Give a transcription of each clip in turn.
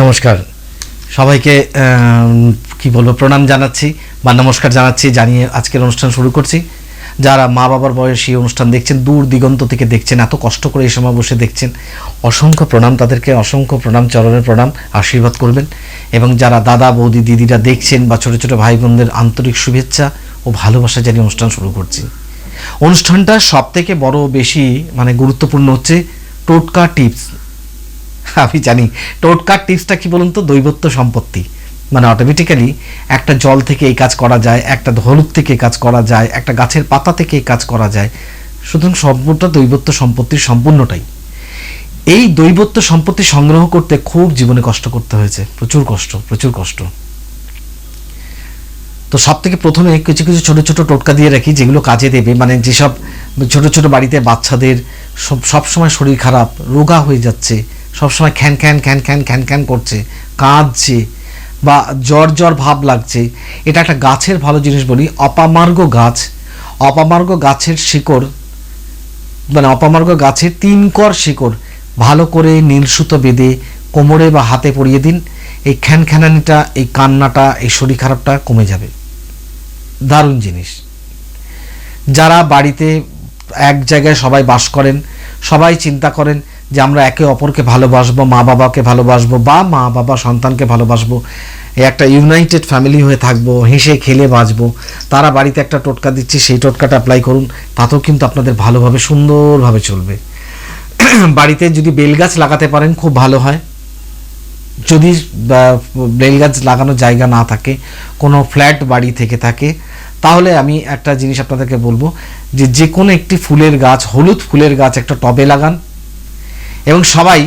নমস্কার। সবাইকে কি বলব, প্রণাম জানাচ্ছি বা নমস্কার জানাচ্ছি, জানিয়ে আজকের অনুষ্ঠান শুরু করছি। যারা মা বাবার বয়সী অনুষ্ঠান দেখছেন, দূর দিগন্ত থেকে দেখছেন, এত কষ্ট করে এই সময় বসে দেখছেন, অসংখ্য প্রণাম তাদেরকে, অসংখ্য প্রণাম, চরণের প্রণাম, আশীর্বাদ করবেন। এবং যারা দাদা, বৌদি, দিদিরা দেখছেন বা ছোটো ছোটো ভাই বোনদের আন্তরিক শুভেচ্ছা ও ভালোবাসা জানিয়ে অনুষ্ঠান শুরু করছি। অনুষ্ঠানটা সবথেকে বড়, বেশি মানে গুরুত্বপূর্ণ হচ্ছে টোটকা টিপস। আমি জানি। টোটকার টিপসটা কি বলুন তো? দৈবত্ব সম্পত্তি। মানে অটোমেটিক্যালি একটা জল থেকে এই কাজ করা যায়, একটা হলুদ থেকে এই কাজ করা যায়, একটা গাছের পাতা থেকে এই কাজ করা যায়। সুতরাং সম্পূর্ণটা দৈবত্ব সম্পত্তির সম্পূর্ণটাই। এই দৈবত্ব সম্পত্তি সংগ্রহ করতে খুব জীবনে কষ্ট করতে হয়েছে। প্রচুর কষ্ট প্রচুর কষ্ট। তো সব থেকে প্রথমে কিছু কিছু ছোট ছোট টোটকা দিয়ে রাখি, যেগুলো কাজে দেবে। মানে যেসব ছোট ছোট বাড়িতে বাচ্চাদের সব, সবসময় শরীর খারাপ, রোগা হয়ে যাচ্ছে সবসময় খ্যান খ্যান খ্যান খ্যান খ্যান খ্যান করছে, কাঁদছে বা জ্বর জ্বর ভাব লাগছে। এটা একটা গাছের ভালো জিনিস বলি, অপামার্গ গাছ, অপামার্গ গাছের শিকড় মানে অপামার্গ গাছের তিন কর শিকড়, ভালো করে নীল সুতো বেঁধে কোমরে বা হাতে পরিয়ে দিন, এই খ্যানখ্যানানিটা এই কান্নাটা, এই শরীর খারাপটা কমে যাবে। দারুণ জিনিস। যারা বাড়িতে এক জায়গায় সবাই বাস করেন, সবাই চিন্তা করেন যে আমরা একে অপরকে ভালোবাসবো মা বাবাকে ভালোবাসবো বা মা বাবা সন্তানকে ভালোবাসবো। একটা ইউনাইটেড ফ্যামিলি হয়ে থাকব হেসে খেলে বাঁচবো। তারা বাড়িতে একটা টোটকা দিচ্ছি সেই টোটকাটা অ্যাপ্লাই করুন তাতেও কিন্তু আপনাদের ভালোভাবে সুন্দরভাবে চলবে। বাড়িতে যদি বেলগাছ লাগাতে পারেন খুব ভালো হয়। যদি বা, বেল গাছ লাগানোর জায়গা না থাকে কোনো ফ্ল্যাট বাড়ি থেকে থাকে তাহলে আমি একটা জিনিস আপনাদেরকে বলব যে যে কোনো একটি ফুলের গাছ হলুদ ফুলের গাছ একটা টবে লাগান এবং সবাই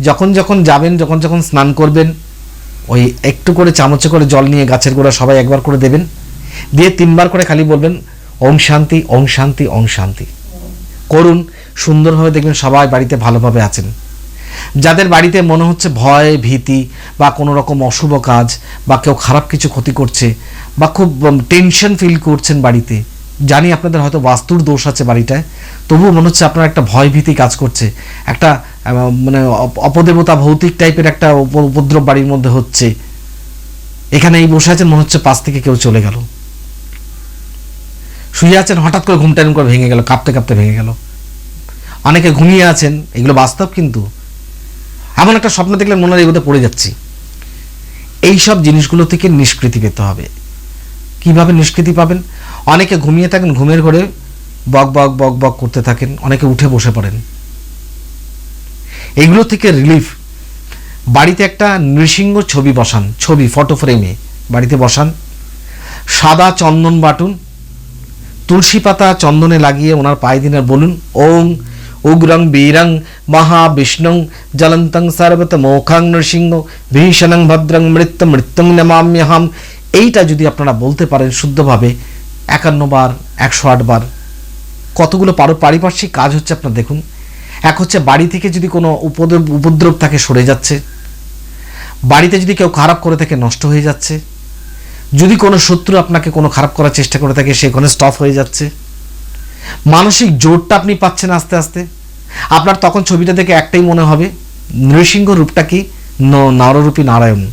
যখন যখন যাবেন, যখন যখন স্নান করবেন, ওই একটু করে চামচে করে জল নিয়ে গাছের গোড়া সবাই একবার করে দেবেন। দিয়ে তিনবার করে খালি বলবেন ওং শান্তি ওং শান্তি ওং শান্তি। করুন, সুন্দরভাবে দেখবেন সবাই বাড়িতে ভালোভাবে আছেন। যাদের বাড়িতে মনে হচ্ছে ভয়, ভীতি বা কোনো রকম অশুভ কাজ বা কেউ খারাপ কিছু ক্ষতি করছে বা খুব টেনশন ফিল করছেন বাড়িতে জানি আপনাদের হয়তো বাস্তুর দোষ আছে বাড়িটায়, তবুও মনে হচ্ছে আপনার একটা ভয় ভীতি কাজ করছে। একটা মানে অপদেবতা ভৌতিক টাইপের একটা উপদ্রব বাড়ির মধ্যে হচ্ছে। এখানে এই বসে আছেন, মনে হচ্ছে পাশ থেকে কেউ চলে গেল। শুয়ে আছেন, হঠাৎ করে ঘুমটা করে ভেঙে গেল, কাঁপতে কাঁপতে ভেঙে গেল। অনেকে ঘুমিয়ে আছেন, এগুলো বাস্তব কিন্তু। এমন একটা স্বপ্ন দেখলে মনে হয় এগুলোতে পড়ে যাচ্ছি। এই সব জিনিসগুলো থেকে নিষ্কৃতি পেতে হবে। কীভাবে নিষ্কৃতি পাবেন? অনেকে ঘুমিয়ে থাকেন, ঘুমের ঘরে বক বক বক বক করতে থাকেন, অনেকে উঠে বসে পড়েন। এগুলো থেকে রিলিফ বাড়িতে একটা নৃসিংহ ছবি বসান, ছবি ফটো ফ্রেমে বাড়িতে বসান। সাদা চন্দন বাটুন, তুলসী পাতা চন্দনে লাগিয়ে ওনার পায়ে দিন আর বলুন, ওং উগ্রং বীরং মহাবিষ্ণুং জলন্তং সর্বত মোখাং নৃসিংহ ভীষণং ভদ্রং মৃত্যু মৃত্যুং নমাম্যহম। এইটা যদি আপনারা বলতে পারেন শুদ্ধভাবে একান্ন বার, একশো আট বার। কতগুলো পারো পারিপার্শ্বিক কাজ হচ্ছে আপনার দেখুন। এক হচ্ছে বাড়ি থেকে যদি কোনো উপদ্রব উপদ্রব থাকে সরে যাচ্ছে। বাড়িতে যদি কেউ খারাপ করে থাকে, নষ্ট হয়ে যাচ্ছে। যদি কোনো শত্রু আপনাকে কোনো খারাপ করার চেষ্টা করে থাকে সেখানে স্টপ হয়ে যাচ্ছে। মানসিক জোরটা আপনি পাচ্ছেন আস্তে আস্তে। আপনার তখন ছবিটা দেখে একটাই মনে হবে, নৃসিংহ রূপটা কি? নররূপী নারায়ণ।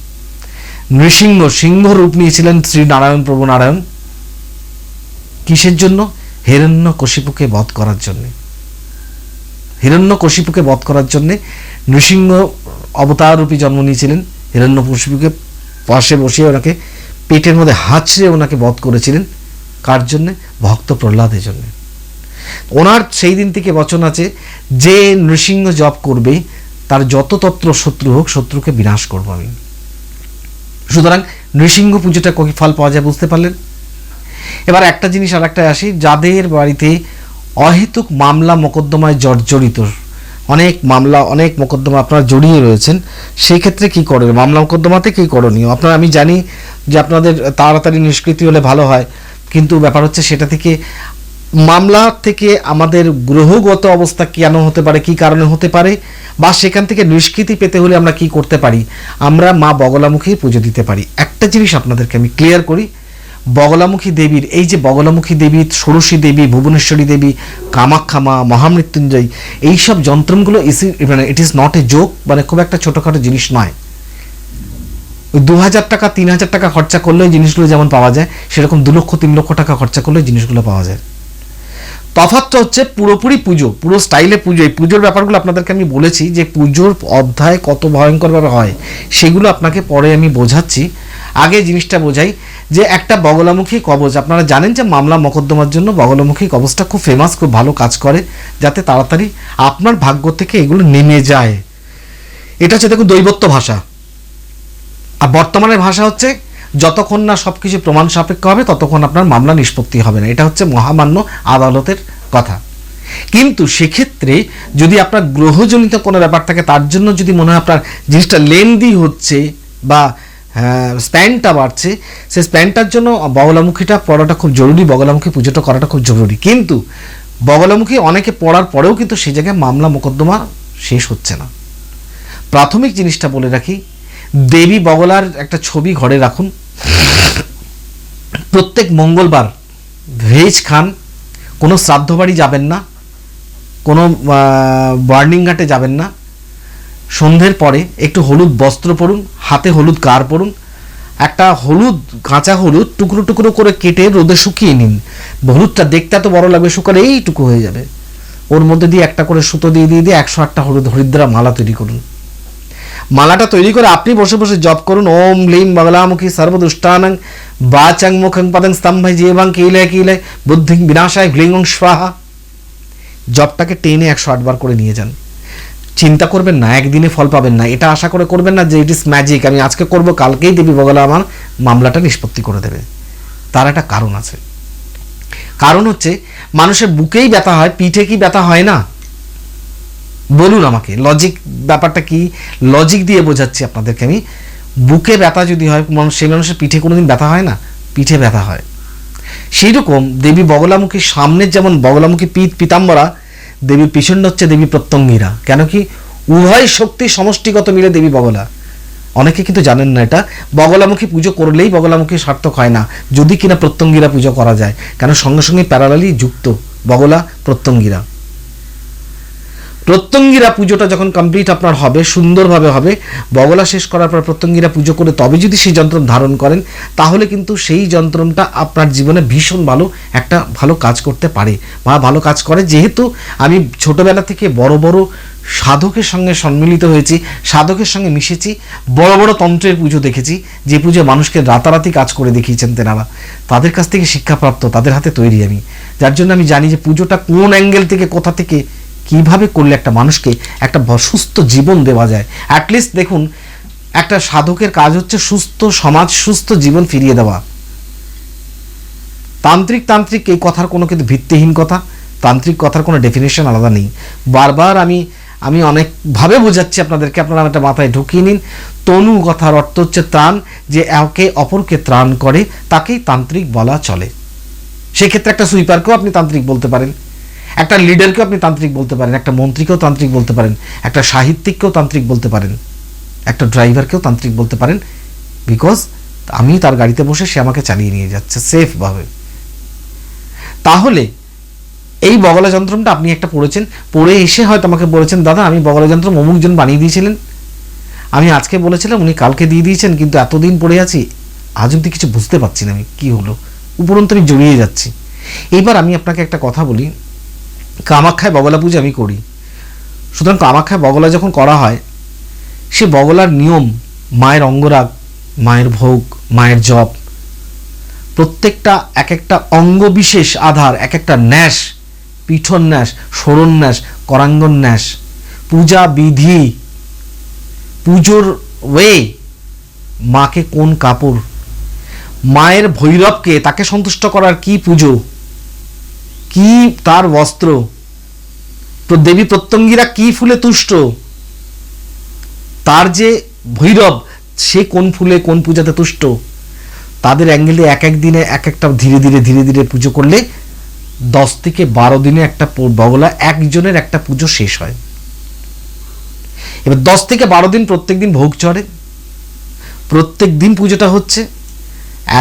নৃসিংহ সিংহ রূপ নিয়েছিলেন শ্রী নারায়ণ প্রভু নারায়ণ। কিসের জন্য? হিরণ্য কশিপুকে বধ করার জন্যে। হিরণ্য কশিপুকে বধ করার জন্যে নৃসিংহ অবতার রূপী জন্ম নিয়েছিলেন। হিরণ্য কশিপুকে পাশে বসিয়ে ওনাকে পেটের মধ্যে হাঁচড়ে ওনাকে বধ করেছিলেন। কার জন্যে? ভক্ত প্রহ্লাদের জন্যে। ওনার সেই দিন থেকে বচন আছে, যে নৃসিংহ জপ করবে, তার যত তত্র শত্রু হোক, শত্রুকে বিনাশ করব আমি। সুতরাং নৃসিংহ পুজোটা কী ফল পাওয়া যায় বুঝতে পারলেন? এবার একটা জিনিস আর একটা আসি। যাদের বাড়িতে অহেতুক মামলা মোকদ্দমায় জর্জরিত, অনেক মামলা, অনেক মোকদ্দমা আপনারা জড়িয়ে রয়েছেন সেই ক্ষেত্রে কি করবে মামলা মোকদ্দমাতে কি করণীয়? আপনারা, আমি জানি যে আপনাদের তাড়াতাড়ি নিষ্কৃতি হলে ভালো হয়, কিন্তু ব্যাপার হচ্ছে সেটা থেকে মামলা থেকে আমাদের গ্রহগত অবস্থা কেন হতে পারে, কি কারণে হতে পারে, বা সেখান থেকে নিষ্কৃতি পেতে হলে আমরা কি করতে পারি, আমরা মা বগলামুখী পুজো দিতে পারি। একটা জিনিস আপনাদেরকে আমি ক্লিয়ার করি বগলামুখী দেবীর, এই যে বগলামুখী দেবী, ষোড়শী দেবী, ভুবনেশ্বরী দেবী কামাক্ষামা মহামৃত্যুঞ্জয়, এইসব যন্ত্রগুলো ইসি মানে it is not a joke মানে খুব একটা ছোটোখাটো জিনিস নয়। দু হাজার টাকা, তিন হাজার টাকা খরচা করলে জিনিসগুলো যেমন পাওয়া যায়, সেরকম দু লক্ষ, তিন লক্ষ টাকা খরচা করলে জিনিসগুলো পাওয়া যায়। তফাৎটা হচ্ছে পুরোপুরি পুজো, পুরো স্টাইলে পুজো। এই পুজোর ব্যাপারগুলো আপনাদেরকে আমি বলেছি যে পুজোর অধ্যায় কত ভয়ঙ্করভাবে হয়, সেগুলো আপনাকে পরে আমি বোঝাচ্ছি। আগে জিনিসটা বোঝাই যে একটা বগলামুখী কবচ, আপনারা জানেন যে মামলা মকদ্দমার জন্য বগলামুখী কবচটা খুব ফেমাস খুব ভালো কাজ করে, যাতে তাড়াতাড়ি আপনার ভাগ্য থেকে এগুলো নেমে যায়। এটা হচ্ছে দেখুন দৈবত্ব ভাষা। আর বর্তমানের ভাষা হচ্ছে যতক্ষণ না সব কিছু প্রমাণ সাপেক্ষ হবে, ততক্ষণ আপনার মামলা নিষ্পত্তি হবে না। এটা হচ্ছে মহামান্য আদালতের কথা। কিন্তু সেক্ষেত্রে যদি আপনার গ্রহজনিত কোনো ব্যাপার থাকে, তার জন্য যদি মনে হয় আপনার জিনিসটা লেন্দি হচ্ছে বা স্প্যানটা বাড়ছে, সে স্প্যানটার জন্য বগলামুখীটা পড়াটা খুব জরুরি, বগলামুখী পুজোটা করাটা খুব জরুরি। কিন্তু বগলামুখী অনেকে পড়ার পরেও কিন্তু সেই জায়গায় মামলা মোকদ্দমা শেষ হচ্ছে না। প্রাথমিক জিনিসটা বলে রাখি, দেবী বগলার একটা ছবি ঘরে রাখুন প্রত্যেক মঙ্গলবার ভেজ খান, কোনো শ্রাদ্ধ বাড়ি যাবেন না, কোনো বার্নিং ঘাটে যাবেন না। সন্ধ্যের পরে একটু হলুদ বস্ত্র পরুন, হাতে হলুদ কার পরুন, একটা হলুদ, কাঁচা হলুদ টুকরো টুকরো করে কেটে রোদে শুকিয়ে নিন। হলুদটা দেখতে এত বড় লাগবে, শুকালে এইটুকু হয়ে যাবে। ওর মধ্যে দিয়ে একটা করে সুতো দিয়ে দিয়ে দিয়ে একশো আটটা হলুদ হরিদ্রা মালা তৈরি করুন। মালাটা তৈরি করে আপনি বসে বসে জপ করুন। ওম লিম বগলামুখী সর্বদুষ্টানং বাচাং মুখং পদং স্তম্ভাই জীবাং কিলে কিলে বুদ্ধিং বিনাশায় ঘ্লিং স্বাহা। জপটাকে টেনে একশো আটবার করে নিয়ে যান। চিন্তা করবেন না, একদিনে ফল পাবেন না। এটা আশা করে করবেন না যে ইট ইস ম্যাজিক আমি আজকে করব, কালকেই দেবী বগলা আমার মামলাটা নিষ্পত্তি করে দেবে। তার একটা কারণ আছে। কারণ হচ্ছে, মানুষের বুকেই ব্যথা হয়, পিঠে কি ব্যথা হয় না? বলুন আমাকে লজিক ব্যাপারটা কি? লজিক দিয়ে বোঝাচ্ছি আপনাদেরকে আমি। বুকে ব্যথা যদি হয় মানুষ সেই মানুষের পিঠে কোনোদিন ব্যথা হয় না? পিঠে ব্যথা হয়। সেই রকম দেবী বগলামুখীর সামনের যেমন বগলামুখী পিত পিতাম্বরা দেবীর পিছনটা হচ্ছে দেবী প্রত্যঙ্গীরা। কেন কি? উভয় শক্তি সমষ্টিগত মিলে দেবী বগলা। অনেকে কিন্তু জানেন না এটা। বগলামুখী পুজো করলেই বগলামুখী সার্থক হয় না, যদি কিনা প্রত্যঙ্গীরা পুজো করা যায়। কেন? সঙ্গে সঙ্গে প্যারালালি যুক্ত বগলা প্রত্যঙ্গীরা। প্রত্যঙ্গীরা পুজোটা যখন কমপ্লিট আপনার হবে, সুন্দরভাবে হবে, বগলা শেষ করার পর প্রত্যঙ্গীরা পুজো করে তবে যদি সেই যন্ত্রম ধারণ করেন, তাহলে কিন্তু সেই যন্ত্রমটা আপনার জীবনে ভীষণ ভালো একটা ভালো কাজ করতে পারে। বা ভালো কাজ করে। যেহেতু আমি ছোটবেলা থেকে বড় বড় সাধকের সঙ্গে সম্মিলিত হয়েছি, সাধকের সঙ্গে মিশেছি, বড় বড় তন্ত্রের পুজো দেখেছি, যে পুজো মানুষকে রাতারাতি কাজ করে দেখিয়েছেন তেনারা। তাদের কাছ থেকে শিক্ষাপ্রাপ্ত, তাদের হাতে তৈরি আমি। যার জন্য আমি জানি যে পুজোটা কোন অ্যাঙ্গেল থেকে, কোথা থেকে কীভাবে করলে একটা মানুষকে একটা সুস্থ জীবন দেওয়া যায়? অ্যাটলিস্ট দেখুন, একটা সাধকের কাজ হচ্ছে সুস্থ সমাজ, সুস্থ জীবন ফিরিয়ে দেওয়া। তান্ত্রিক তান্ত্রিক এই কথার কোনো কিন্তু ভিত্তিহীন কথা। তান্ত্রিক কথার কোনো ডেফিনেশন আলাদা নেই। বারবার আমি আমি অনেকভাবে বোঝাচ্ছি আপনাদেরকে, আপনারা একটা মাথায় ঢুকিয়ে নিন। তনু কথার অর্থ হচ্ছে ত্রাণ, যে একে অপরকে ত্রাণ করে, তাকেই তান্ত্রিক বলা চলে। সেক্ষেত্রে একটা সুইপারকেও আপনি তান্ত্রিক বলতে পারেন। একটা লিডারকেও আপনি তান্ত্রিক বলতে পারেন, একটা মন্ত্রীকেও তান্ত্রিক বলতে পারেন, একটা সাহিত্যিককেও তান্ত্রিক বলতে পারেন, একটা ড্রাইভারকেও তান্ত্রিক বলতে পারেন বিকজ আমি তার গাড়িতে বসে সে আমাকে চালিয়ে নিয়ে যাচ্ছে সেফভাবে। তাহলে এই বগলা যন্ত্রমটা আপনি একটা পড়েছেন, পড়ে এসে হয়তো আমাকে বলেছেন, দাদা, আমি বগলা যন্ত্র অমুকজন বানিয়ে দিয়েছিলেন। আমি আজকে বলেছিলাম, উনি কালকে দিয়ে দিয়েছেন, কিন্তু এতদিন পড়ে আছি, আজ অব্দি কিছু বুঝতে পারছি না আমি, কী হলো? উপরন্ত আমি জড়িয়ে যাচ্ছি। এইবার আমি আপনাকে একটা কথা বলি কামাখ্যায় বগলা পুজো আমি করি। সুতরাং কামাখ্যায় বগলা যখন করা হয়, সে বগলার নিয়ম, মায়ের অঙ্গরাগ, মায়ের ভোগ, মায়ের জপ, প্রত্যেকটা এক একটা অঙ্গ বিশেষ আধার এক একটা ন্যাস পিঠন ন্যাস সরণ ন্যাস করাঙ্গন ন্যাস পূজা বিধি, পুজোর ওয়ে, মাকে কোন কাপড়, মায়ের ভৈরবকে তাকে সন্তুষ্ট করার কি পুজো কি তার বস্ত্র? দেবী প্রত্যঙ্গীরা কি ফুলে তুষ্ট? তার যে ভৈরব, সে কোন ফুলে কোন পূজাতে তুষ্ট? তাদের অ্যাঙ্গেলে এক এক দিনে এক একটা ধীরে ধীরে ধীরে ধীরে পুজো করলে দশ থেকে বারো দিনে একটা বগলা একজনের একটা পুজো শেষ হয়। এবার দশ থেকে বারো দিন প্রত্যেক দিন ভোগ চড়ে। প্রত্যেক দিন পুজোটা হচ্ছে।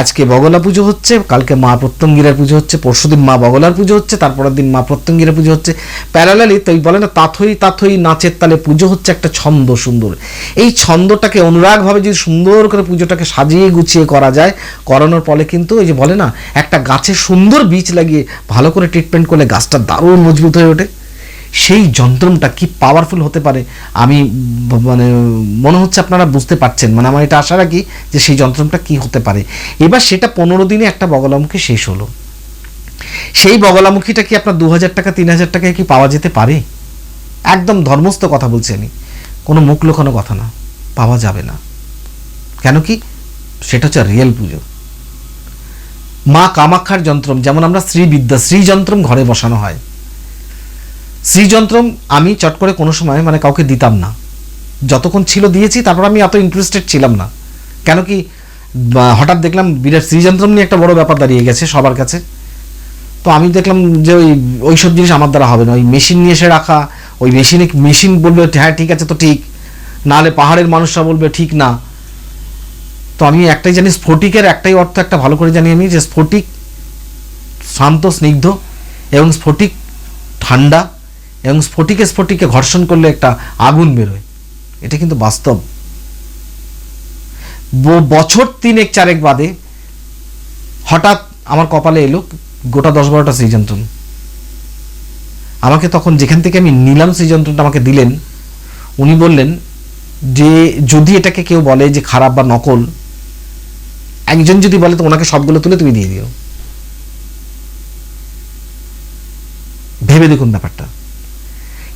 আজকে বগলা পুজো হচ্ছে, কালকে মা প্রত্যঙ্গিরার পুজো হচ্ছে পরশুদিন মা বগলার পুজো হচ্ছে, তারপরের দিন মা প্রত্যঙ্গিরার পুজো হচ্ছে। প্যারালালি তো বলে না, তাথই তাথই নাচের তালে পুজো হচ্ছে একটা ছন্দ সুন্দর। এই ছন্দটাকে অনুরাগভাবে যদি সুন্দর করে পুজোটাকে সাজিয়ে গুছিয়ে করা যায়, করানোর ফলে কিন্তু ওই যে বলে না, একটা গাছে সুন্দর বীজ লাগিয়ে ভালো করে ট্রিটমেন্ট করলে গাছটা দারুণ মজবুত হয়ে ওঠে। সেই যন্ত্রমটা কি পাওয়ারফুল হতে পারে? আমি মানে মনে হচ্ছে আপনারা বুঝতে পারছেন। মানে আমার এটা আশা রাখি যে সেই যন্ত্রমটা কি হতে পারে। এবার সেটা পনেরো দিনে একটা বগলামুখী শেষ হলো। সেই বগলামুখীটা কি আপনার দু হাজার টাকা তিন হাজার টাকায় কি পাওয়া যেতে পারে? একদম ধর্মস্থ কথা বলছি আমি। কোনো মুখ লোকানো কথা না। পাওয়া যাবে না। কেন কি? সেটা হচ্ছে রিয়েল পুজো। মা কামাক্ষার যন্ত্রম, যেমন আমরা শ্রীবিদ্যা, শ্রীযন্ত্রম ঘরে বসানো হয়। শ্রীযন্ত্রম আমি চট করে কোনো সময় মানে কাউকে দিতাম না। যতক্ষণ ছিল দিয়েছি, তারপর আমি এত ইন্টারেস্টেড ছিলাম না। কেন কি হঠাৎ দেখলাম বিরাট শ্রীযন্ত্রম নিয়ে একটা বড় ব্যাপার দাঁড়িয়ে গেছে সবার কাছে। তো আমি দেখলাম যে ওই ওই সব জিনিস আমার দ্বারা হবে না। ওই মেশিন নিয়ে এসে রাখা, ওই মেশিনে মেশিন বলবে হ্যাঁ ঠিক আছে, তো ঠিক। নাহলে পাহাড়ের মানুষরা বলবে, ঠিক না। তো আমি একটাই জানি, স্ফটিকের একটাই অর্থ একটা ভালো করে জানি আমি, যে স্ফটিক শান্ত, স্নিগ্ধ এবং স্ফটিক ঠান্ডা এবং স্ফটিকে স্ফটিকে ঘর্ষণ করলে একটা আগুন বেরোয়। এটা কিন্তু বাস্তব। বছর তিনেক চারেক বাদে হঠাৎ আমার কপালে এলো, গোটা দশ বারোটা সৃজনতন। আমাকে তখন যেখান থেকে আমি নিলাম সৃজনতনটা আমাকে দিলেন, উনি বললেন যে, যদি এটাকে কেউ বলে যে খারাপ বা নকল, একজন যদি বলে তো ওনাকে সবগুলো তুলে তুমি দিয়ে দিও। ভেবে দেখুন ব্যাপারটা।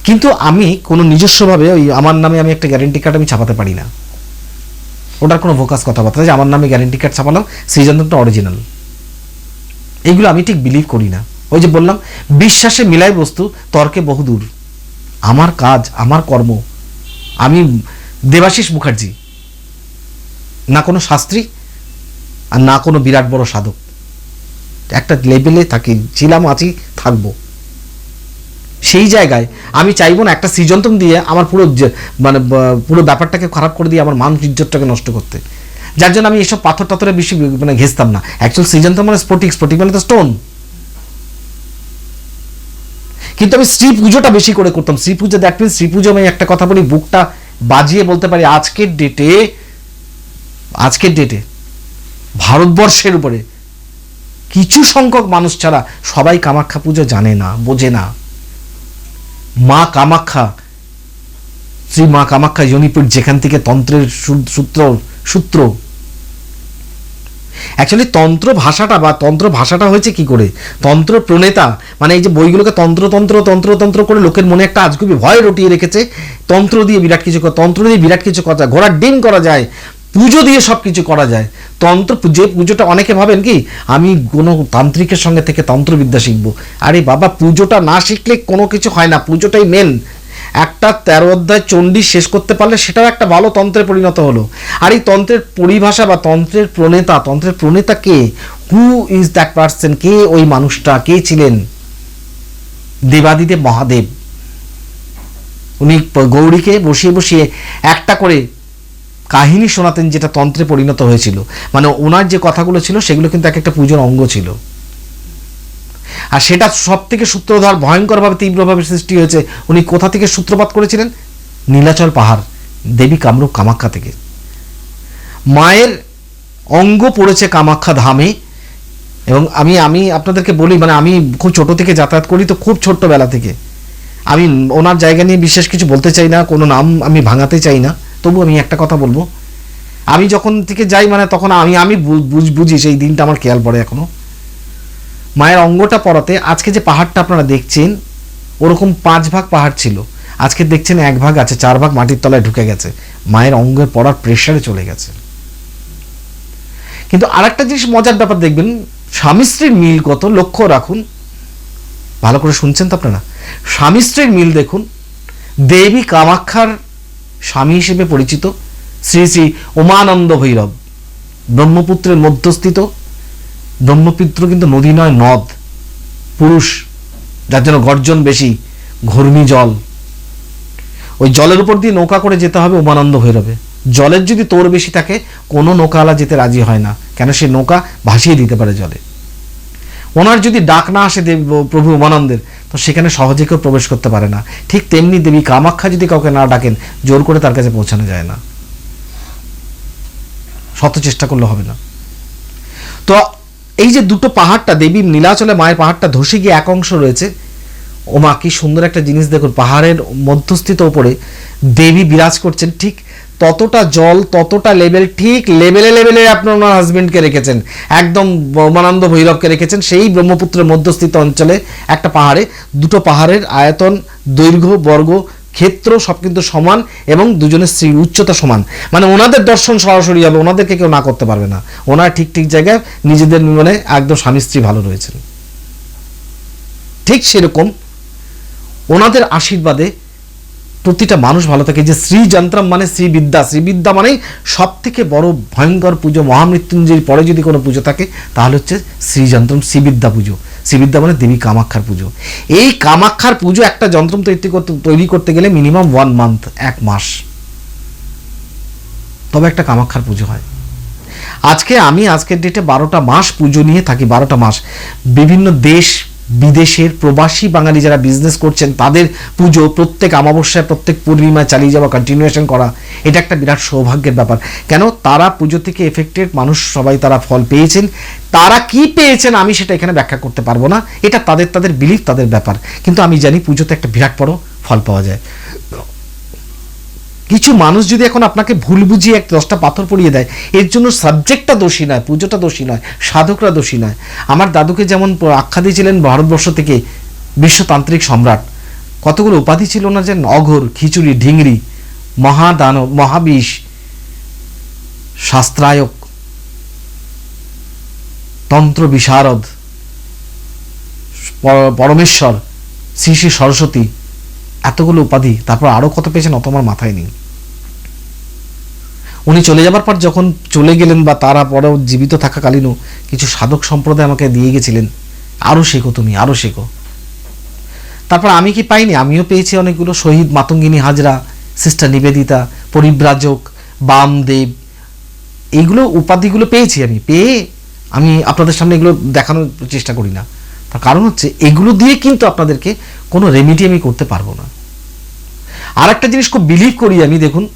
কিন্তু আমি কোনো নিজস্বভাবে ওই আমার নামে আমি একটা গ্যারেন্টি কার্ড আমি ছাপাতে পারি না। ওটার কোনো ফোকাস কথাবার্তা যে আমার নামে গ্যারেন্টি কার্ড ছাপালাম সৃজনতনটা অরিজিনাল এইগুলো আমি ঠিক বিলিভ করি না। ওই যে বললাম, বিশ্বাসে মিলাই বস্তু, তর্কে বহুদূর আমার কাজ, আমার কর্ম। আমি দেবাশিস মুখার্জি। না কোনো শাস্ত্রী আর না কোনো বিরাট বড় সাধক। একটা লেভেলে থাকি, ছিলাম আছি, থাকব। সেই জায়গায় আমি চাইব না একটা সৃজন্তম দিয়ে আমার পুরো মানে পুরো ব্যাপারটাকে খারাপ করে দিয়ে আমার মান ইজ্জতটাকে নষ্ট করতে। যার জন্য আমি এসব পাথর টাথরে বেশি মানে ঘেসতাম না। অ্যাকচুয়াল সৃজন্তম মানে স্ফটিক স্ফটিক মানে তো স্টোন কিন্তু আমি শ্রী পুজোটা বেশি করে করতাম। শ্রী পুজো দ্যাট মিনস শ্রী পুজো আমি একটা কথা বলি, বুকটা বাজিয়ে বলতে পারি, আজকের ডেটে আজকের ডেটে ভারতবর্ষের উপরে কিছু সংখ্যক মানুষ ছাড়া সবাই কামাখ্যা পুজো জানে না, বোঝে না। মা কামাখ্যা, শ্রী মা কামাখ্যা জনিপীঠ যেখান থেকে তন্ত্রের সূত্র সূত্র। অ্যাকচুয়ালি তন্ত্র ভাষাটা বা তন্ত্র ভাষাটা হয়েছে কি করে? তন্ত্র প্রণেতা মানে এই যে বইগুলোকে তন্ত্র তন্ত্র তন্ত্র তন্ত্র করে লোকের মনে একটা আজগুবি ভয় রটিয়ে রেখেছে, তন্ত্র দিয়ে বিরাট কিছু তন্ত্র দিয়ে বিরাট কিছু কথা, ঘোড়ার ডিম করা যায় পুজো দিয়ে সব কিছু করা যায়। তন্ত্র, যে পুজোটা অনেকে ভাবেন কি, আমি কোনো তান্ত্রিকের সঙ্গে থেকে তন্ত্রবিদ্যা শিখব। আরে বাবা, পুজোটা না শিখলে কোনো কিছু হয় না, পুজোটাই মেন একটা তেরো অধ্যায় চণ্ডী শেষ করতে পারলে সেটাও একটা ভালো তন্ত্রে পরিণত হলো। আর এই তন্ত্রের পরিভাষা বা তন্ত্রের প্রণেতা তন্ত্রের প্রণেতা কে? হু ইজ দ্যাট পার্সন কে ওই মানুষটা? কে ছিলেন? দেবাদিদেব মহাদেব। উনি গৌরীকে বসিয়ে বসিয়ে একটা করে কাহিনী শোনাতেন যেটা তন্ত্রে পরিণত হয়েছিল। মানে ওনার যে কথাগুলো ছিল, সেগুলো কিন্তু এক একটা পুজোর অঙ্গ ছিল। আর সেটা সব থেকে সূত্রধর, ভয়ঙ্করভাবে তীব্রভাবে সৃষ্টি হয়েছে। উনি কোথা থেকে সূত্রপাত করেছিলেন? নীলাচল পাহাড়, দেবী কামরূপ কামাখ্যা থেকে। মায়ের অঙ্গ পড়েছে কামাখ্যা ধামে, এবং আমি আমি আপনাদেরকে বলি মানে আমি খুব ছোট থেকে যাতায়াত করি, তো খুব ছোট্টবেলা থেকে। আমি ওনার জায়গা নিয়ে বিশেষ কিছু বলতে চাই না, কোনো নাম আমি ভাঙাতে চাই না। তবু আমি একটা কথা বলব। আমি যখন থেকে যাই মানে তখন আমি আমি বুঝি সেই দিনটা আমার খেয়াল পড়ে এখনও। মায়ের অঙ্গটা পড়াতে আজকে যে পাহাড়টা আপনারা দেখছেন, ওরকম পাঁচ ভাগ পাহাড় ছিল। আজকে দেখছেন এক ভাগ আছে, চার ভাগ মাটির তলায় ঢুকে গেছে। মায়ের অঙ্গের পড়ার প্রেশারে চলে গেছে। কিন্তু আরেকটা জিনিস মজার ব্যাপার দেখবেন, স্বামী স্ত্রীর মিল কত, লক্ষ্য রাখুন। ভালো করে শুনছেন তো আপনারা? স্বামী স্ত্রীর মিল দেখুন। দেবী কামাক্ষার স্বামী হিসেবে পরিচিত শ্রী শ্রী উমানন্দ ভৈরব, ব্রহ্মপুত্রের মধ্যস্থিত। ব্রহ্মপুত্র কিন্তু নদী নয়, নদ। পুরুষ, যার জন্য গর্জন বেশি ঘূর্ণি জল। ওই জলের উপর দিয়ে নৌকা করে যেতে হবে উমানন্দ ভৈরবে। জলের যদি তোর বেশি থাকে, কোনো নৌকাওয়ালা যেতে রাজি হয় না, কেন সে নৌকা ভাসিয়ে দিতে পারে জলে। ওনার যদি ডাক না আসে দেব, প্রভু উমানন্দের সেখানে সহজে কেউ প্রবেশ করতে পারে না। ঠিক তেমনি দেবী কামাখ্যা যদি কাউকে না ডাকেন, জোর করে তার কাছে পৌঁছানো যায় না। শত চেষ্টা করলে হবে না। তো এই যে দুটো পাহাড়টা, দেবী নীলাচলে মায়ের পাহাড়টা ধসে গিয়ে এক অংশ রয়েছে ও মা কি সুন্দর একটা জিনিস দেখুন, পাহাড়ের মধ্যস্থিত ওপরে দেবী বিরাজ করছেন, ঠিক ততটা জল, ততটা লেভেল ঠিক লেভেলে লেভেলে আপনার ওনার হাজবেন্ডকে রেখেছেন। একদম ব্রহ্মানন্দ ভৈরবকে রেখেছেন। সেই ব্রহ্মপুত্রের মধ্যস্থিত অঞ্চলে একটা পাহাড়ে, দুটো পাহাড়ের আয়তন, দৈর্ঘ্য, বর্গ, ক্ষেত্র সব কিন্তু সমান এবং দুজনের স্ত্রী উচ্চতা সমান। মানে ওনাদের দর্শন সরাসরি হবে, ওনাদেরকে কেউ না করতে পারবে না। ওনারা ঠিক ঠিক জায়গায় নিজেদের মানে একদম স্বামী স্ত্রী ভালো রয়েছেন। ঠিক সেরকম। ওনাদের আশীর্বাদে প্রতিটা মানুষ ভালো থাকে। যে শ্রী যন্ত্রম মানে শ্রীবিদ্যা শ্রীবিদ্যা মানে সব থেকে বড় ভয়ঙ্কর পুজো, মহামৃত্যুঞ্জয়ের পরে যদি কোনো পুজো থাকে, তাহলে হচ্ছে শ্রীযন্ত্রম শ্রীবিদ্যা পুজো। শ্রীবিদ্যা মানে দেবী কামাক্ষার পুজো। এই কামাক্ষার পুজো একটা যন্ত্রম তৈরি করতে তৈরি করতে গেলে মিনিমাম ওয়ান মান্থ এক মাস। তবে একটা কামাক্ষার পুজো হয়। আজকে আমি, আজকের ডেটে বারোটা মাস পুজো নিয়ে থাকি, বারোটা মাস। বিভিন্ন দেশ বিদেশের প্রবাসী বাঙালি যারা বিজনেস করছেন, তাদের পুজো প্রত্যেক অমাবস্যায়, প্রত্যেক পূর্ণিমায় চালিয়ে যাওয়া কন্টিনিউয়েশন করা, এটা একটা বিরাট সৌভাগ্যের ব্যাপার। কেন? তারা পুজো থেকে এফেক্টেড মানুষ সবাই তারা ফল পেয়েছেন। তারা কি পেয়েছেন আমি সেটা এখানে ব্যাখ্যা করতে পারব না। এটা তাদের তাদের বিলিফ তাদের ব্যাপার। কিন্তু আমি জানি পুজোতে একটা বিরাট বড় ফল পাওয়া যায়। কিছু মানুষ যদি এখন আপনাকে ভুল বুঝিয়ে এক দশটা পাথর পড়িয়ে দেয়, এর জন্য সাবজেক্টটা দোষী নয়, পুজোটা দোষী নয়, সাধকরা দোষী নয়। আমার দাদুকে যেমন আখ্যা দিয়েছিলেন ভারতবর্ষ থেকে, বিশ্বতান্ত্রিক সম্রাট, কতগুলো উপাধি ছিল না যে অঘোর, খিচুড়ি, ঢিংরি, মহাদানব, মহাবিষ, শাস্ত্রায়ক, তন্ত্র বিশারদ পরমেশ্বর, শ্রী শ্রী সরস্বতী এতগুলো উপাধি, তারপর আরও কত পেয়েছেন অত আমার মাথায় নেই। উনি চলে যাবার পর যখন চলে গেলেন বা তারা পরেও জীবিত থাকাকালীনও কিছু সাধক সম্প্রদায় আমাকে দিয়ে গেছিলেন। আরও শেখো তুমি আরও শেখো। তারপর আমি কি পাইনি? আমিও পেয়েছি অনেকগুলো শহীদ মাতঙ্গিনী হাজরা, সিস্টার নিবেদিতা, পরিব্রাজক, বামদেব। এইগুলো উপাধিগুলো পেয়েছি আমি, পেয়ে আমি আপনাদের সামনে এগুলো দেখানোর চেষ্টা করি না। তার কারণ হচ্ছে এগুলো দিয়ে কিন্তু আপনাদেরকে কোনো রেমিডি আমি করতে পারব না। আর একটা জিনিস খুব বিলিভ করি আমি, দেখুন।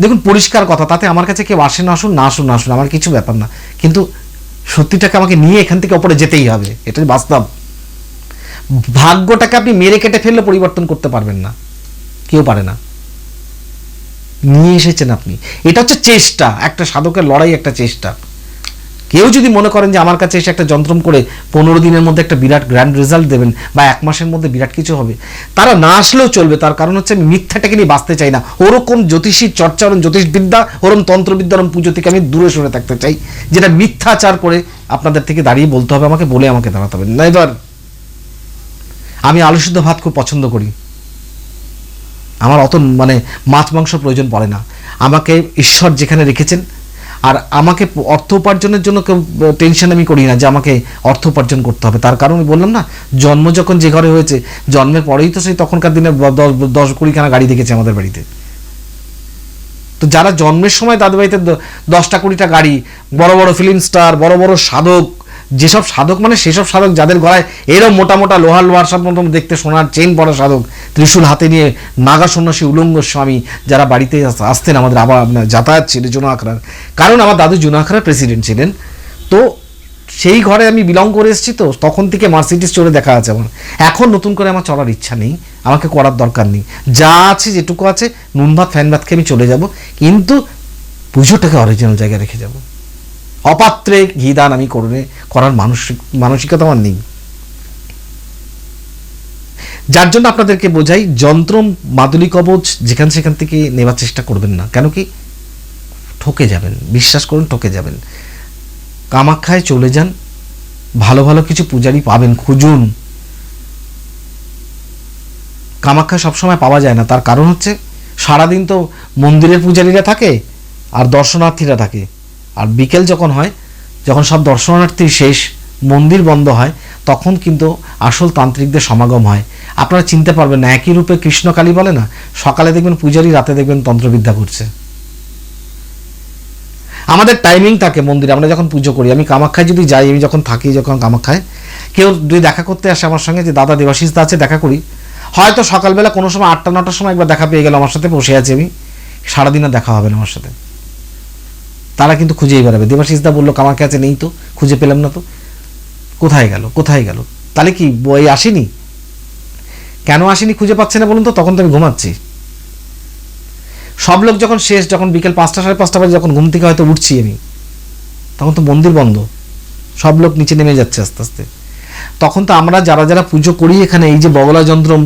দেখুন, পরিষ্কার কথা, তাতে আমার কাছে কেউ আসে না আসুন না আসুন না আসুন, আমার কিছু ব্যাপার না। কিন্তু সত্যিটাকে আমাকে নিয়ে এখান থেকে ওপরে যেতেই হবে, এটাই বাস্তব। ভাগ্যটাকে আপনি মেরে কেটে ফেললে পরিবর্তন করতে পারবেন না। কেউ পারে না। নিয়ে এসেছেন আপনি। এটা হচ্ছে চেষ্টা, একটা সাধকের লড়াই, একটা চেষ্টা। কেউ যদি মনে করেন যে আমার কাছে এসে একটা যন্ত্রম করে পনেরো দিনের মধ্যে একটা বিরাট গ্র্যান্ড রেজাল্ট দেবেন বা এক মাসের মধ্যে বিরাট কিছু হবে, তারা না আসলেও চলবে। তার কারণ হচ্ছে আমি মিথ্যাটাকে নিয়ে বাঁচতে চাই না। ওরকম জ্যোতিষী চর্চা ওরম জ্যোতিষবিদ্যা, ওরম তন্ত্রবিদ্যা ওরম পুজো থেকে আমি দূরে সরে থাকতে চাই, যেটা মিথ্যাচার করে আপনাদের থেকে দাঁড়িয়ে বলতে হবে, আমাকে বলে আমাকে দাঁড়াতে হবে। না, এবার আমি আলু সিদ্ধ ভাত খুব পছন্দ করি। আমার অত মানে মাছ মাংস প্রয়োজন পড়ে না। আমাকে ঈশ্বর যেখানে রেখেছেন আর আমাকে অর্থ উপার্জনের জন্য কেউ টেনশন আমি করি না যে আমাকে অর্থ উপার্জন করতে হবে। তার কারণ বললাম না, জন্ম যখন যে ঘরে হয়েছে, জন্মের পরেই তো সেই তখনকার দিনে দশ দশ কুড়িখানা গাড়ি দেখেছে আমাদের বাড়িতে। তো যারা জন্মের সময় দাদু বাড়িতে দশটা কুড়িটা গাড়ি, বড় বড় ফিল্ম স্টার বড় বড় সাধক যেসব সাধক মানে সেসব সাধক যাদের গলায় এরম মোটা মোটা লোহার লোহার সব মতন দেখতে সোনার চেন পড়া সাধক, ত্রিশূল হাতে নিয়ে নাগা সন্ন্যাসী উলঙ্গ স্বামী যারা বাড়িতে আসতেন আমাদের আবার আপনার যাতায়াত ছিল জুনা আখড়ার কারণ আমার দাদু জুনা আখড়ার প্রেসিডেন্ট ছিলেন। তো সেই ঘরে আমি বিলং করে এসেছি তো, তখন থেকে মার্সিডিস চড়ে দেখা আছে আমার। এখন নতুন করে আমার চলার ইচ্ছা নেই, আমাকে করার দরকার নেই। যা আছে, যেটুকু আছে নুন ভাত ফ্যান ভাত খেয়ে আমি চলে যাব, কিন্তু পুজোটাকে অরিজিনাল জায়গায় রেখে যাব। অপাত্রে ঘি দান আমি করে করার মানসিক মানসিকতা আমার নেই। যার জন্য আপনাদেরকে বোঝাই যন্ত্র মাদুলি কবচ যেখান সেখান থেকে নেওয়ার চেষ্টা করবেন না। কেন কি? ঠকে যাবেন, বিশ্বাস করুন ঠকে যাবেন। কামাখ্যায় চলে যান, ভালো ভালো কিছু পূজারি পাবেন, খুঁজুন। কামাখ্যা সবসময় পাওয়া যায় না, তার কারণ হচ্ছে সারাদিন তো মন্দিরের পূজারীরা থাকে আর দর্শনার্থীরা থাকে। আর বিকেল যখন হয়, যখন সব দর্শনার্থী শেষ, মন্দির বন্ধ হয়, তখন কিন্তু আসল তান্ত্রিকদের সমাগম হয়। আপনারা চিনতে পারবেন না, একই রূপে কৃষ্ণকালী বলে না, সকালে দেখবেন পূজারী, রাতে দেখবেন তন্ত্রবিদ্যা করছে। আমাদের টাইমিং থাকে মন্দিরে, আমরা যখন পুজো করি, আমি কামাখ্যায় যদি যাই, আমি যখন থাকি যখন কামাখ্যায়, কেউ যদি দেখা করতে আসে আমার সঙ্গে, যে দাদা দেবাশিস দা আছে, দেখা করি। হয়তো সকালবেলা কোনো সময় আটটা, নটার সময় একবার দেখা পেয়ে গেল আমার সাথে, বসে আছি আমি। সারাদিন আর দেখা হবে না আমার সাথে। তারা কিন্তু খুঁজেই বেড়াবে। দেবাশিস দা বলল কামাখ্যা আছে, নেই তো, খুঁজে পেলাম না তো। কোথায় গেল কোথায় গেল? তাহলে কি বই আসেনি? কেন আসেনি খুঁজে পাচ্ছে না বলুন তো, তখন তো আমি ঘুমাচ্ছি। সব লোক যখন শেষ, যখন বিকেল পাঁচটা, সাড়ে পাঁচটা বাজে, যখন ঘুম থেকে হয়তো উঠছি আমি, তখন তো মন্দির বন্ধ। সব লোক নিচে নেমে যাচ্ছে আস্তে আস্তে। তখন তো আমরা যারা যারা পুজো করি এখানে, এই যে বগলা যন্ত্রম,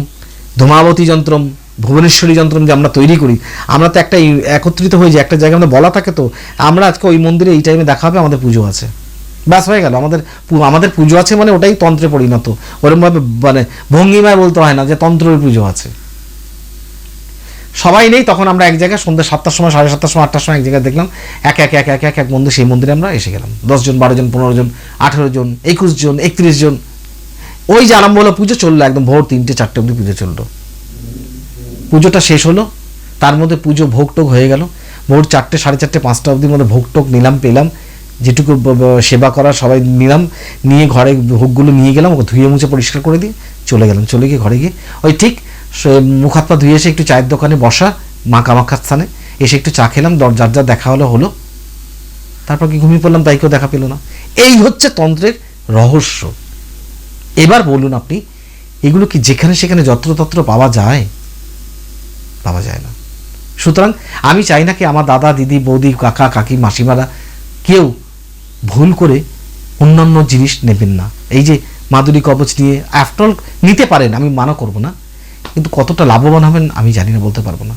ধূমাবতী যন্ত্রম ভুবনেশ্বরী যন্ত্রম যে আমরা তৈরি করি, আমরা তো একটা একত্রিত হয়ে যাই, একটা জায়গায় আমাদের বলা থাকে তো, আমরা আজকে ওই মন্দিরে এই টাইমে দেখা হবে, আমাদের পুজো আছে। ব্যাস হয়ে গেল, আমাদের আমাদের পুজো আছে মানে ওটাই তন্ত্রে পরিণত। ওরমভাবে মানে ভঙ্গিমায় বলতে হয় না যে তন্ত্রের পুজো আছে। সবাই নেই, তখন আমরা এক জায়গায় সন্ধ্যা সাতটার সময়, সাড়ে সাতটার সময়, আটটার সময় এক জায়গায় দেখলাম, এক এক এক এক এক এক মন্দির, সেই মন্দিরে আমরা এসে গেলাম। দশজন বারো জন, পনেরো জন, আঠেরো জন, একুশ জন, একত্রিশ জন। ওই যে আরম্ভ হলো পুজো, চলল একদম ভোর তিনটে, চারটে অবধি পুজো চলল। পুজোটা শেষ হলো, তার মধ্যে পুজো ভোগ টোগ হয়ে গেল। ভোর চারটে, সাড়ে চারটে, পাঁচটা অবধির মধ্যে ভোগ টোগ নিলাম, পেলাম। যেটুকু সেবা করা সবাই নিলাম, নিয়ে ঘরে ভোগগুলো নিয়ে গেলাম, ওকে ধুয়ে মুছে পরিষ্কার করে দিয়ে চলে গেলাম। চলে গিয়ে ঘরে গিয়ে ওই ঠিক মুখ হাত পা ধুয়ে এসে একটু চায়ের দোকানে বসা, মা কামাক্ষার স্থানে এসে একটু চা খেলাম যার যার দেখা হলো হলো। তারপর কি ঘুমিয়ে পড়লাম, তাই কেউ দেখা পেল না। এই হচ্ছে তন্ত্রের রহস্য। এবার বলুন আপনি, এগুলো কি যেখানে সেখানে যত্রতত্র পাওয়া যায়? পাওয়া যায় না। সুতরাং আমি চাই না কি আমার দাদা, দিদি, বৌদি, কাকা, কাকি, মাসিমারা কেউ ভুল করে অন্যান্য জিনিস নেবেন না। এই যে মাদুরি কবচ নিয়ে আফটার নিতে পারেন, আমি মানা করব না। কিন্তু কতটা লাভবান হবেন আমি জানি না, বলতে পারব না।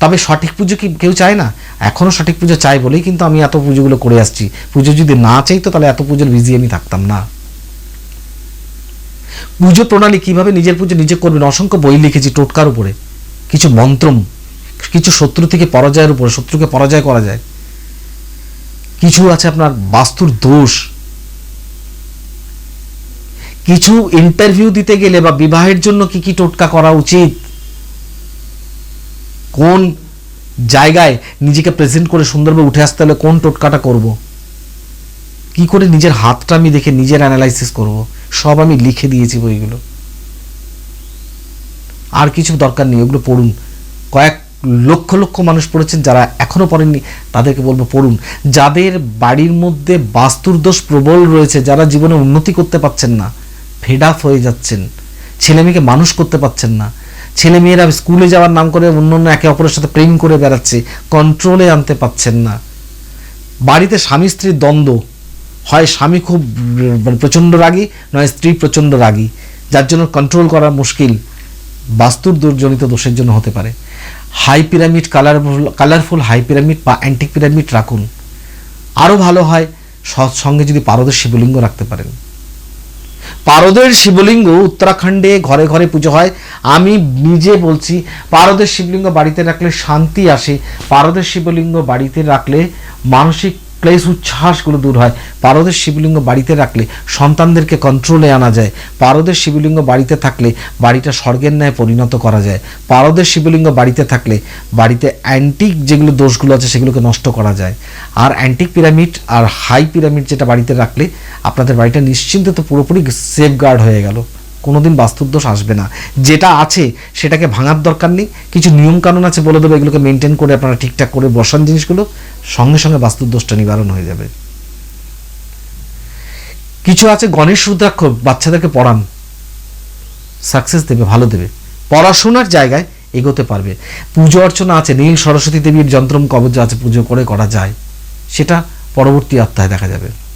তবে সঠিক পুজো কি কেউ চায় না? এখনও সঠিক পুজো চাই বলেই কিন্তু আমি এত পুজোগুলো করে আসছি। পুজো যদি না চাই তো তাহলে এত পুজোর বিজি আমি থাকতাম না। পুজো প্রণালী কীভাবে নিজের পুজো নিজে করবেন? অসংখ্য বই লিখেছি টোটকার উপরে। কিছু মন্ত্রম, কিছু শত্রু থেকে পরাজয়ের উপরে, শত্রুকে পরাজয় করা যায়। কিছু আছে আপনার বাস্তুর দোষ। কিছু ইন্টারভিউ দিতে গেলে বা বিবাহের জন্য কি কি টোটকা করা উচিত? কোন জায়গায় নিজেকে প্রেজেন্ট করে সুন্দরভাবে উঠে আসতে হলে কোন টোটকাটা করব? কি করে নিজের হাতটা আমি দেখে নিজের অ্যানালাইসিস করব? সব আমি লিখে দিয়েছি বইগুলো। আর কিছু দরকার নেই ওগুলো পড়ুন। কয়েক লক্ষ লক্ষ মানুষ পড়েছেন যারা এখনও পড়েননি, তাদেরকে বলব পড়ুন। যাদের বাড়ির মধ্যে বাস্তুর দোষ প্রবল রয়েছে, যারা জীবনে উন্নতি করতে পারছেন না ফেড আপ হয়ে যাচ্ছেন। ছেলে মেয়েকে মানুষ করতে পারছেন না। ছেলে মেয়েরা স্কুলে যাওয়ার নাম করে অন্য অন্য একে অপরের সাথে প্রেম করে বেড়াচ্ছে কন্ট্রোলে আনতে পারছেন না। বাড়িতে স্বামী স্ত্রীর দ্বন্দ্ব, হয় স্বামী খুব মানে প্রচণ্ড রাগী, নয় স্ত্রী প্রচণ্ড রাগী, যার জন্য কন্ট্রোল করা মুশকিল। বাস্তুর দুর্জনিত দোষের জন্য হতে পারে। High pyramid, colourful colourful high pyramid বা অ্যান্টিক পিরামিড রাখুন। আরও ভালো হয় সঙ্গে যদি পারদের শিবলিঙ্গ রাখতে পারেন। পারদের শিবলিঙ্গ উত্তরাখণ্ডে ঘরে ঘরে পুজো হয়। আমি নিজে বলছি, পারদের শিবলিঙ্গ বাড়িতে রাখলে শান্তি আসে। পারদের শিবলিঙ্গ বাড়িতে রাখলে মানসিক ক্লেশ উচ্ছ্বাসগুলো দূর হয়। পারদের শিবলিঙ্গ বাড়িতে রাখলে সন্তানদেরকে কন্ট্রোলে আনা যায়। পারদের শিবলিঙ্গ বাড়িতে থাকলে বাড়িটা স্বর্গের ন্যায় পরিণত করা যায়। পারদের শিবলিঙ্গ বাড়িতে থাকলে বাড়িতে অ্যান্টিক যেগুলো দোষগুলো আছে সেগুলোকে নষ্ট করা যায়। আর অ্যান্টিক পিরামিড আর হাই পিরামিড যেটা বাড়িতে রাখলে আপনাদের বাড়িটা নিশ্চিন্তে তো পুরোপুরি সেফ গার্ড হয়ে গেল। কোনোদিন বাস্তুদোষ আসবে না। যেটা আছে সেটাকে ভাঙার দরকার নেই। কিছু নিয়মকানুন আছে বলে দেবো, এগুলোকে মেনটেন করে আপনারা ঠিকঠাক করে বসান জিনিসগুলো। সঙ্গে সঙ্গে বাস্তুদোষটা নিবারণ হয়ে যাবে। কিছু আছে গণেশ রুদ্রাক্ষ, বাচ্চাদেরকে পড়ান। সাকসেস দেবে, ভালো দেবে। পড়াশোনার জায়গায় এগোতে পারবে। পুজো অর্চনা আছে, নীল সরস্বতী দেবীর যন্ত্রম কবচ আছে, পুজো করে করা যায়। সেটা পরবর্তী অধ্যায় দেখা যাবে।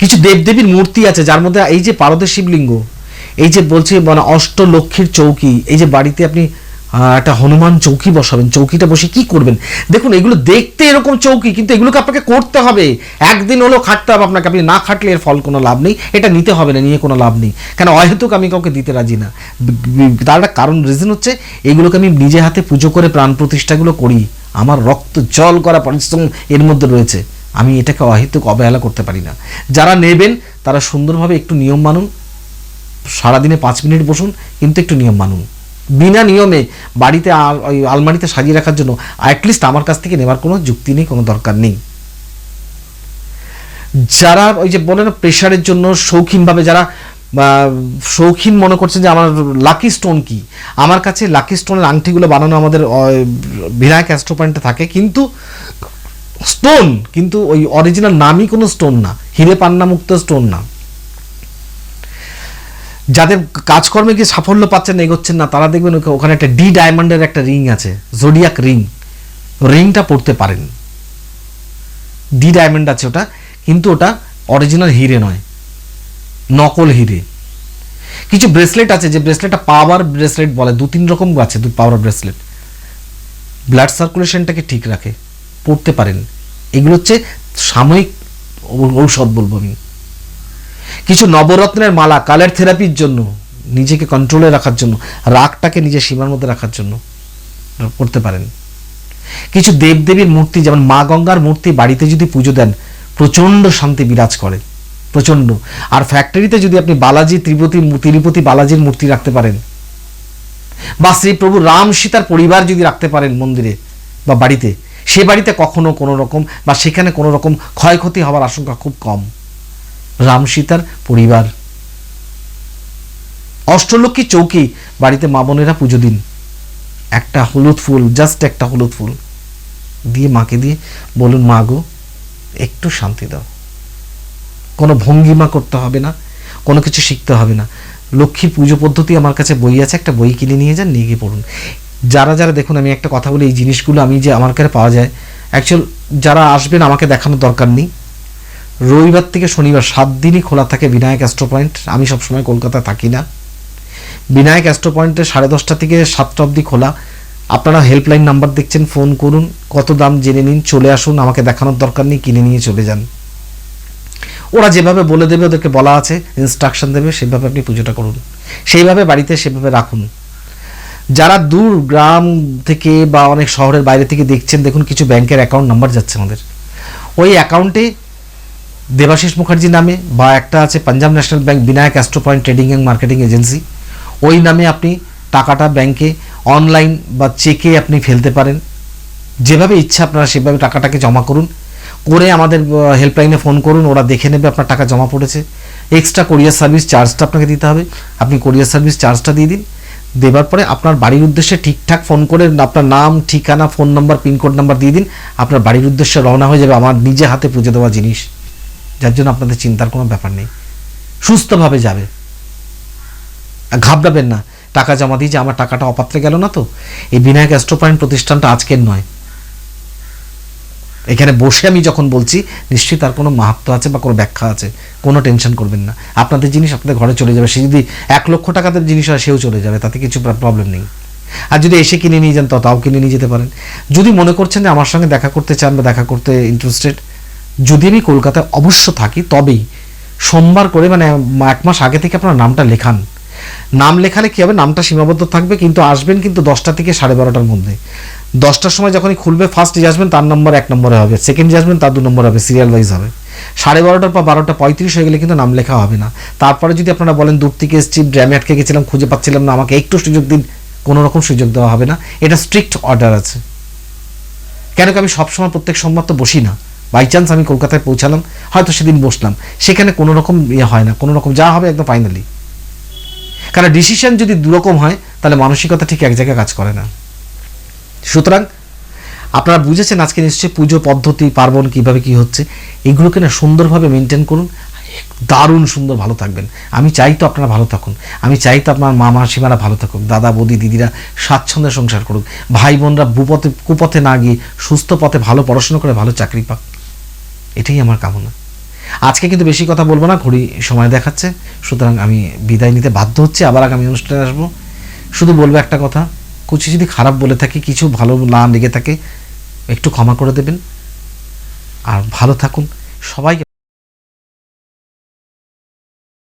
কিছু দেবদেবীর মূর্তি আছে, যার মধ্যে এই যে পারদের শিবলিঙ্গ, এই যে বলছে মানে অষ্টলক্ষীর চৌকি, এই যে বাড়িতে আপনি একটা হনুমান চৌকি বসাবেন, চৌকিটা বসে কি করবেন? দেখুন, এগুলো দেখতে এরকম চৌকি, কিন্তু এগুলোকে আপনাকে করতে হবে। একদিন হলো খাটতে হবে আপনাকে, আপনি না খাটলে এর ফল কোনো লাভ নেই, এটা নিতে হবে না, নিয়ে কোনো লাভ নেই। কেন, অহেতুক আমি কাউকে দিতে রাজি না। তার একটা কারণ রিজন হচ্ছে, এগুলোকে আমি নিজে হাতে পুজো করে প্রাণ প্রতিষ্ঠাগুলো করি। আমার রক্ত জল করা পরিশ্রম এর মধ্যে রয়েছে। আমি এটাকে অহেতুক অবহেলা করতে পারি না। যারা নেবেন, তারা সুন্দরভাবে একটু নিয়ম মানুন, সারাদিনে পাঁচ মিনিট বসুন, কিন্তু একটু নিয়ম মানুন। বিনা নিয়মে বাড়িতে ওই আলমারিতে সাজিয়ে রাখার জন্য অ্যাটলিস্ট আমার কাছ থেকে নেওয়ার কোনো যুক্তি নেই, কোনো দরকার নেই। যারা ওই যে বলে না প্রেশারের জন্য শৌখিনভাবে যারা শৌখিন মনে করছেন যে আমার লাকি স্টোন কি? আমার কাছে লাকি স্টোনের আংটিগুলো বানানো আমাদের বিনায়ক অ্যাস্ট্রো পয়েন্টে থাকে, কিন্তু স্টোন, কিন্তু ওই অরিজিনাল নামই কোনো স্টোন না। হিরে পান্না মুক্ত স্টোন না। যাদের কাজকর্মে কি সাফল্য পাচ্ছেন, এগোচ্ছেন না, তারা দেখবেন ওখানে একটা ডি ডায়মন্ডের একটা রিং আছে জোডিয়াক রিং রিংটা পড়তে পারেন। ডি ডায়মন্ড আছে ওটা, কিন্তু ওটা অরিজিনাল হিরে নয়। নকল হিরে। কিছু ব্রেসলেট আছে, যে ব্রেসলেটটা পাওয়ার ব্রেসলেট বলে দু তিন রকম আছে দু পাওয়ার ব্রেসলেট ব্লাড সার্কুলেশনটাকে ঠিক রাখে। পড়তে পারেন। এগুলো হচ্ছে সাময়িক ঔষধ বলব আমি। কিছু নবরত্নের মালা, কালার থেরাপির জন্য, নিজেকে কন্ট্রোলে রাখার জন্য, রাগটাকে নিজের সীমার মধ্যে রাখার জন্য করতে পারেন। কিছু দেবদেবীর মূর্তি, যেমন মা গঙ্গার মূর্তি, বাড়িতে যদি পুজো দেন, প্রচণ্ড শান্তি বিরাজ করে। প্রচণ্ড। আর ফ্যাক্টরিতে যদি আপনি বালাজি, ত্রিপতি তিরুপতি বালাজির মূর্তি রাখতে পারেন, বা শ্রী প্রভু রাম সীতার পরিবার যদি রাখতে পারেন মন্দিরে বা বাড়িতে সে বাড়িতে কখনো কোনো রকম বা সেখানে কোনো রকম ক্ষয়ক্ষতি হওয়ার আশঙ্কা খুব কম। রাম সীতার পরিবার। অষ্টলক্ষ্মী চৌকি বাড়িতে মা বোনেরা পুজো দিন। একটা হলুদ ফুল জাস্ট একটা হলুদ ফুল। দিয়ে মাকে দিয়ে বলুন, মা গো, একটু শান্তি দাও। কোনো ভঙ্গিমা করতে হবে না, কোনো কিছু শিখতে হবে না। লক্ষ্মীর পুজো পদ্ধতি আমার কাছে বই আছে, একটা বই কিনে নিয়ে যান, নিয়ে গিয়ে পড়ুন। যারা যারা দেখুন, আমি একটা কথা বলি, এই জিনিসগুলো আমি যে আমার কাছে পাওয়া যায় অ্যাকচুয়াল যারা আসবেন, আমাকে দেখানোর দরকার নেই। রবিবার থেকে শনিবার সাত দিনই খোলা থাকে বিনায়ক অ্যাস্ট্রো পয়েন্ট আমি সবসময় কলকাতায় থাকি না। বিনায়ক অ্যাস্ট্রো পয়েন্টে সাড়ে দশটা থেকে সাতটা অবধি খোলা। আপনারা হেল্পলাইন নাম্বার দেখছেন ফোন করুন, কত দাম জেনে নিন, চলে আসুন, আমাকে দেখানোর দরকার নেই, কিনে নিয়ে চলে যান। ওরা যেভাবে বলে দেবে, ওদেরকে বলা আছে ইনস্ট্রাকশন দেবে, সেভাবে আপনি পুজোটা করুন। সেইভাবে বাড়িতে সেভাবে রাখুন। যারা দূর গ্রাম থেকে বা অনেক শহরের বাইরে থেকে দেখছেন, দেখুন কিছু ব্যাংকের অ্যাকাউন্ট নাম্বার যাচ্ছে আমাদের। ওই অ্যাকাউন্টে দেবাশিস মুখার্জি নামে বা একটা আছে Punjab national bank, Vinayak astro point trading and marketing agency ওই নামে আপনি টাকাটা ব্যাংকে অনলাইন বা চেকে আপনি ফেলতে পারেন। যেভাবে ইচ্ছা আপনারা সেভাবে টাকাটাকে জমা করুন। করে আমাদের হেল্পলাইনে ফোন করুন, ওরা দেখে নেবে আপনার টাকা জমা পড়েছে। এক্সট্রা কোরিয়ার সার্ভিস চার্জটা আপনাকে দিতে হবে। আপনি কোরিয়ার সার্ভিস চার্জটা দিয়ে দিন। দেবার পরে আপনার বাড়ির উদ্দেশ্যে ঠিকঠাক ফোন করে আপনার নাম, ঠিকানা, ফোন নাম্বার পিনকোড নাম্বার দিয়ে দিন, আপনার বাড়ির উদ্দেশ্যে রওনা হয়ে যাবে আমার নিজে হাতে পুজো দেওয়া জিনিস। যার জন্য আপনাদের চিন্তার কোনো ব্যাপার নেই। সুস্থভাবে যাবে। ঘাবড়াবেন না। টাকা জমা দিয়ে যে আমার টাকাটা অপাত্রে গেল না তো? এই বিনায়ক অ্যাস্ট্রো প্রতিষ্ঠানটা আজকের নয়। এখানে বসে আমি যখন বলছি, নিশ্চয়ই তার কোনো মাহাত্ম আছে বা কোনো ব্যাখ্যা আছে। কোনো টেনশন করবেন না। আপনাদের জিনিস আপনাদের ঘরে চলে যাবে। সে যদি এক লক্ষ টাকাদের জিনিস হয়, সেও চলে যাবে। তাতে কিছু প্রবলেম নেই। আর যদি এসে কিনে নিয়ে যান তাও কিনে নিয়ে যেতে পারেন। যদি মনে করছেন যে আমার সঙ্গে দেখা করতে চান বা দেখা করতে ইন্টারেস্টেড যদি আমি কলকাতায় অবশ্য থাকি, তবেই সোমবার করে মানে এক মাস আগে থেকে আপনার নামটা লেখান। নাম লেখালে কী হবে? নামটা সীমাবদ্ধ থাকবে, কিন্তু আসবেন কিন্তু দশটা থেকে সাড়ে বারোটার মধ্যে। দশটার সময় যখনই খুলবে ফার্স্ট আসবেন তার নম্বর এক নম্বরে হবে সেকেন্ড আসবেন তার দু নম্বর হবে সিরিয়াল ওয়াইজ হবে। সাড়ে বারোটার পর বারোটা পঁয়ত্রিশ হয়ে গেলে কিন্তু নাম লেখা হবে না। তারপরে যদি আপনারা বলেন, দূর থেকে এসেছি ড্যামে আটকে গেছিলাম, খুঁজে পাচ্ছিলাম না, আমাকে একটু সুযোগ দিন। কোনো রকম সুযোগ দেওয়া হবে না। এটা স্ট্রিক্ট অর্ডার আছে। কেন কি আমি সবসময় প্রত্যেক সোমবার তো বসি না? বাই চান্স আমি কলকাতায় পৌঁছালাম, হয়তো সেদিন বসলাম। সেখানে কোনো রকম ইয়ে হয় না, কোনো রকম যা হবে একদম ফাইনালি কারণ ডিসিশন যদি দুরকম হয়, তাহলে মানসিকতা ঠিক এক জায়গায় কাজ করে না। সুতরাং আপনারা বুঝেছেন আজকে নিশ্চয়ই পুজো পদ্ধতি, পার্বণ কীভাবে কি হচ্ছে, এগুলোকে না সুন্দরভাবে মেনটেন করুন, দারুণ সুন্দর ভালো থাকবেন। আমি চাই তো আপনারা ভালো থাকুন। আমি চাই তো আপনার মা মাসিমারা ভালো থাকুক, দাদা, বৌদি, দিদিরা স্বাচ্ছন্দ্যে সংসার করুক, ভাই, বোনরা বুপথে কুপথে না গিয়ে সুস্থ পথে ভালো পড়াশোনা করে ভালো চাকরি পাক। এটাই আমার কামনা। আজকে কিন্তু বেশি কথা বলব না, ঘড়ি সময় দেখাচ্ছে, সুতরাং আমি বিদায় নিতে বাধ্য হচ্ছে, আবার আগামী অনুষ্ঠানে আসব। শুধু বলব একটা কথা কিছু যদি খারাপ বলে থাকি, কিছু ভালো না লেগে থাকে, একটু ক্ষমা করে দেবেন। আর ভালো থাকুন। সবাইকে